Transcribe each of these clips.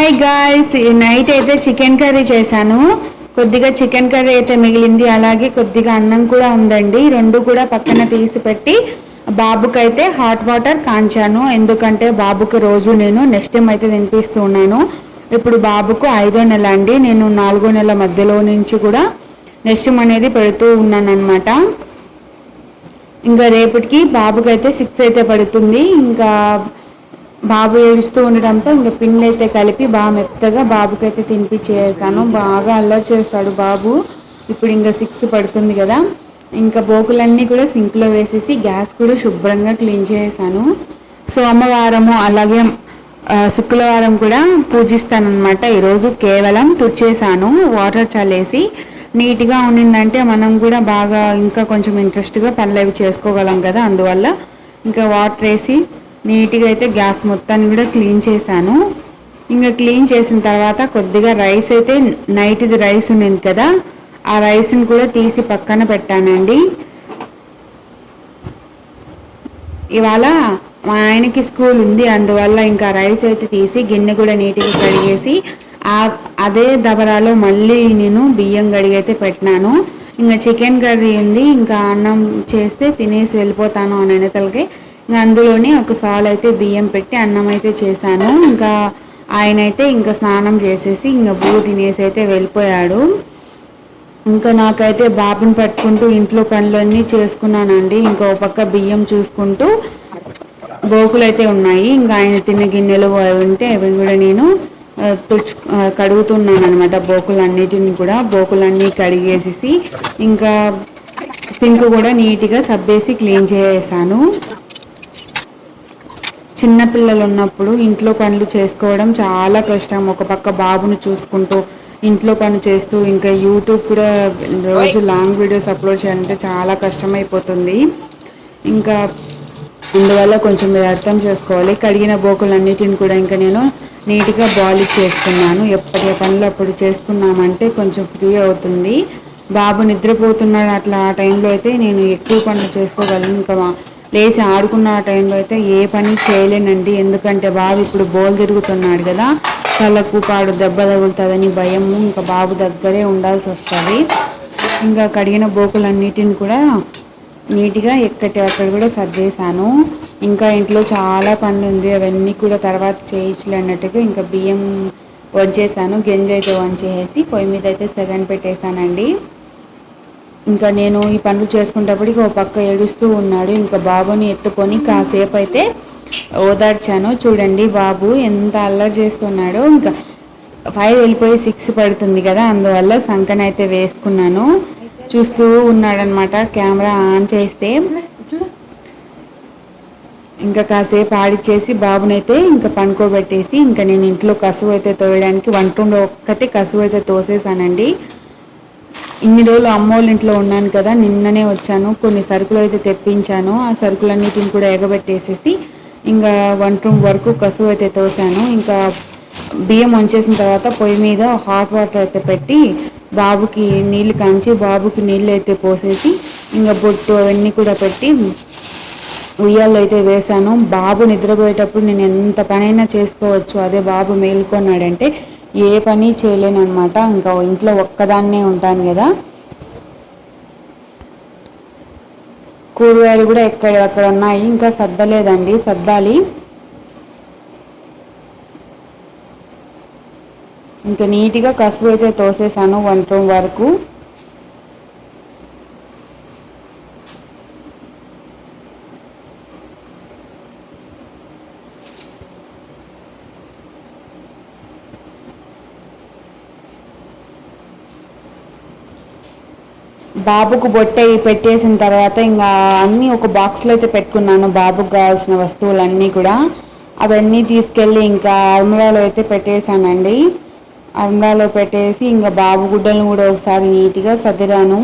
Hi guys night అయితే chicken curry చేశాను. కొద్దిగా చికెన్ కర్రీ అయితే మిగిలింది. అలాగే కొద్దిగా అన్నం కూడా ఉందండి. రెండు కూడా పక్కన తీసి పెట్టి బాబుకైతే హాట్ వాటర్ కాంచాను. ఎందుకంటే బాబుకి రోజు నేను నెక్స్ట్ టైం అయితే తినిపిస్తూ ఉన్నాను. ఇప్పుడు బాబుకు ఐదో నెల అండి. నేను నాలుగో నెల మధ్యలో నుంచి కూడా నెక్స్ట్ అనేది పెడుతూ ఉన్నాను అనమాట ఇంకా రేపటికి బాబుకైతే సిక్స్ అయితే పడుతుంది. ఇంకా బాబు ఏడుస్తూ ఉండడంతో ఇంకా పిండి అయితే కలిపి బాగా మెత్తగా బాబుకైతే తినిపించేసాను. బాగా అల్లరి చేస్తాడు బాబు. ఇప్పుడు ఇంకా సిక్స్ పడుతుంది కదా. ఇంకా బోకులన్నీ కూడా సింక్లో వేసేసి గ్యాస్ కూడా శుభ్రంగా క్లీన్ చేసాను సోమవారము అలాగే శుక్రవారం కూడా పూజిస్తానమాట ఈరోజు కేవలం తుడిచేసాను. వాటర్ చల్లేసి నీట్గా ఉండిందంటే మనం కూడా బాగా ఇంకా కొంచెం ఇంట్రెస్ట్గా పనులు అవి చేసుకోగలం కదా. అందువల్ల ఇంకా వాటర్ వేసి నీట్గా అయితే గ్యాస్ మొత్తాన్ని కూడా క్లీన్ చేశాను. ఇంకా క్లీన్ చేసిన తర్వాత కొద్దిగా రైస్ అయితే నైట్ది రైస్ ఉండింది కదా ఆ రైస్ని కూడా తీసి పక్కన పెట్టానండి. ఇవాళ మా ఆయనకి స్కూల్ ఉంది అందువల్ల ఇంకా రైస్ అయితే తీసి గిన్నె కూడా నీట్గా కడిగేసి అదే దబరాలో మళ్ళీ నేను బియ్యం కడిగైతే పెట్టినాను. ఇంకా చికెన్ కర్రీ ఉంది ఇంకా అన్నం చేస్తే తినేసి వెళ్ళిపోతాను అని అనేతలకి అందులోనే ఒక సాల్ అయితే బియ్యం పెట్టి అన్నం అయితే చేశాను. ఇంకా ఆయన అయితే ఇంకా స్నానం చేసేసి ఇంకా బూ తినేసి అయితే వెళ్ళిపోయాడు. ఇంకా నాకైతే బాబుని పట్టుకుంటూ ఇంట్లో పనులన్నీ చేసుకున్నానండి. ఇంకా ఒక పక్క బియ్యం చూసుకుంటూ బోకులు అయితే ఉన్నాయి. ఇంకా ఆయన తిన్న గిన్నెలు ఉంటే అవి కూడా నేను తుడుచు కడుగుతున్నాను అనమాట బోకులన్నిటిని కూడా. బోకులన్నీ కడిగేసేసి ఇంకా సింక్ కూడా నీట్గా సబ్బేసి క్లీన్ చేసేసాను. చిన్నపిల్లలు ఉన్నప్పుడు ఇంట్లో పనులు చేసుకోవడం చాలా కష్టం. ఒక పక్క బాబును చూసుకుంటూ ఇంట్లో పని చేస్తూ ఇంకా యూట్యూబ్ కూడా రోజు లాంగ్ వీడియోస్ అప్లోడ్ చేయాలంటే చాలా కష్టమైపోతుంది. ఇంకా అందువల్ల కొంచెం మీరు అర్థం చేసుకోవాలి. కడిగిన బోకులన్నిటిని కూడా ఇంకా నేను నీట్గా బాయిల్ చేసుకున్నాను. ఎప్పటి పనులు అప్పుడు చేసుకున్నామంటే కొంచెం ఫ్రీ అవుతుంది. బాబు నిద్రపోతున్నాడు అట్లా ఆ టైంలో అయితే నేను ఎక్కువ పనులు చేసుకోగలను. ఇంకా లేచి ఆడుకున్న టైంలో అయితే ఏ పని చేయలేనండి. ఎందుకంటే బాబు ఇప్పుడు బోల్ తిరుగుతున్నాడు కదా. తలకు పాడు దెబ్బ తగులుతుందని భయము. ఇంకా బాబు దగ్గరే ఉండాల్సి వస్తుంది. ఇంకా కడిగిన బోకులన్నిటిని కూడా నీట్గా ఎక్కటి అక్కడ కూడా సర్దేశాను. ఇంకా ఇంట్లో చాలా పనులు ఉంది. అవన్నీ కూడా తర్వాత చేయించలే అన్నట్టుగా ఇంకా బియ్యం వంచేసాను గింజ అయితే వంచేసి పొయ్యి మీద అయితే సెగన్ పెట్టేశానండి. ఇంకా నేను ఈ పనులు చేసుకునేటప్పటికి ఓ పక్క ఏడుస్తూ ఉన్నాడు. ఇంకా బాబుని ఎత్తుకొని కాసేపు అయితే ఓదార్చాను. చూడండి బాబు ఎంత అల్లరి చేస్తున్నాడో. ఇంకా ఫైవ్ వెళ్ళిపోయి సిక్స్ పడుతుంది కదా అందువల్ల సంకన అయితే వేసుకున్నాను. చూస్తూ ఉన్నాడనమాట కెమెరా ఆన్ చేస్తే ఇంకా కాసేపు ఆడిచ్చేసి బాబునైతే ఇంకా పనుకోబెట్టేసి ఇంకా నేను ఇంట్లో కసువు అయితే తోయడానికి వంట ఒక్కటి కసువు అయితే తోసేసానండి. ఇన్ని రోజులు అమ్మోళ్ళ ఇంట్లో ఉన్నాను కదా నిన్ననే వచ్చాను. కొన్ని సరుకులు అయితే తెప్పించాను. ఆ సరుకులన్నిటిని కూడా ఎగబెట్టేసేసి ఇంకా వన్ రూమ్ వరకు కసువు అయితే తోసాను. ఇంకా బియ్యం వంచేసిన తర్వాత పొయ్యి మీద హాట్ వాటర్ అయితే పెట్టి బాబుకి నీళ్ళు కాంచి బాబుకి నీళ్ళు అయితే పోసేసి ఇంకా బొట్టు అవన్నీ కూడా పెట్టి ఉయ్యాలు అయితే వేశాను బాబు నిద్రపోయేటప్పుడు నేను ఎంత పనైనా చేసుకోవచ్చు. అదే బాబు మేలుకొన్నాడంటే ఏ పని చేయలేను అనమాట ఇంకా ఇంట్లో ఒక్కదాన్నే ఉంటాను కదా. కూరగాయలు కూడా ఎక్కడ అక్కడ ఉన్నాయి? ఇంకా సర్దలేదండి. సర్దాలి. ఇంకా నీట్గా కసువు అయితే తోసేసాను వన్ రూమ్ వరకు. బాబుకు బొట్టె పెట్టేసిన తర్వాత ఇంకా అన్నీ ఒక బాక్స్లో అయితే పెట్టుకున్నాను. బాబుకు కావాల్సిన వస్తువులన్నీ కూడా. అవన్నీ తీసుకెళ్ళి ఇంకా అల్మరాలో అయితే పెట్టేశానండి. అల్మరాలో పెట్టేసి ఇంకా బాబు గుడ్డలను కూడా ఒకసారి నీట్గా సదిరాను.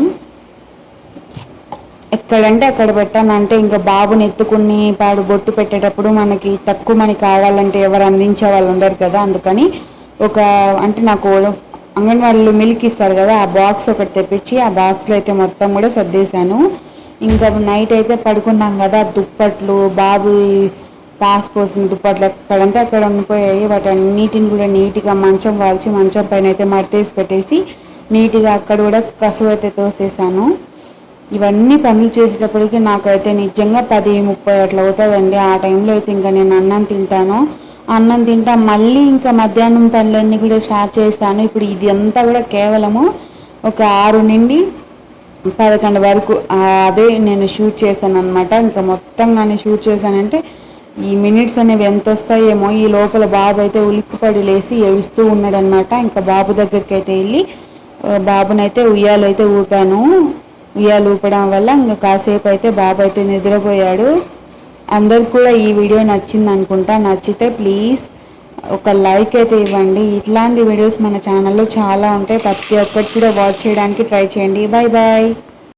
ఎక్కడంటే అక్కడ పెట్టానంటే ఇంకా బాబుని ఎత్తుకుని పాడు బొట్టు పెట్టేటప్పుడు మనకి తక్కువ మనకి కావాలంటే ఎవరు అందించే వాళ్ళు ఉండరు కదా. అందుకని ఒక అంటే నాకు అంగన్వాడీలో మిల్క్ ఇస్తారు కదా ఆ బాక్స్ ఒకటి తెప్పించి ఆ బాక్స్లో అయితే మొత్తం కూడా సర్దేశాను. ఇంకా నైట్ అయితే పడుకున్నాం కదా దుప్పట్లు బాబు పాస్ పోసిన దుప్పట్లు ఎక్కడంటే అక్కడ ఉండిపోయాయి. వాటి అన్నిటిని కూడా నీట్గా మంచం వాల్చి మంచం పైన అయితే మడతేసి పెట్టేసి నీట్గా అక్కడ కూడా కసువు అయితే తోసేసాను ఇవన్నీ పనులు చేసేటప్పటికి నాకైతే నిజంగా పది ముప్పై అట్లా అవుతుందండి. ఆ టైంలో అయితే ఇంకా నేను అన్నం తింటాను. అన్నం తింటా మళ్ళీ ఇంకా మధ్యాహ్నం పనులన్నీ కూడా స్టార్ట్ చేస్తాను. ఇప్పుడు ఇది అంతా కూడా కేవలము ఒక ఆరు నుండి పదకొండు వరకు. అదే నేను షూట్ చేశాను అనమాట ఇంకా మొత్తం కానీ షూట్ చేశానంటే ఈ మినిట్స్ అనేవి ఎంత వస్తాయేమో. ఈ లోపల బాబు అయితే ఉలిక్కిపడి లేసి ఏడుస్తూ ఉన్నాడనమాట ఇంకా బాబు దగ్గరికి అయితే వెళ్ళి బాబునైతే ఉయ్యాలు అయితే ఊపాను. ఉయ్యాలు ఊపడం వల్ల ఇంకా కాసేపు అయితే బాబు అయితే నిద్రపోయాడు. అందరికి కూడా ఈ వీడియో నచ్చింది అనుకుంటా. నచ్చితే ప్లీజ్ ఒక లైక్ అయితే ఇవ్వండి. ఇట్లాంటి వీడియోస్ మన ఛానల్లో చాలా ఉంటాయి. ప్రతి ఒక్కటి కూడా వాచ్ చేయడానికి ట్రై చేయండి. Bye bye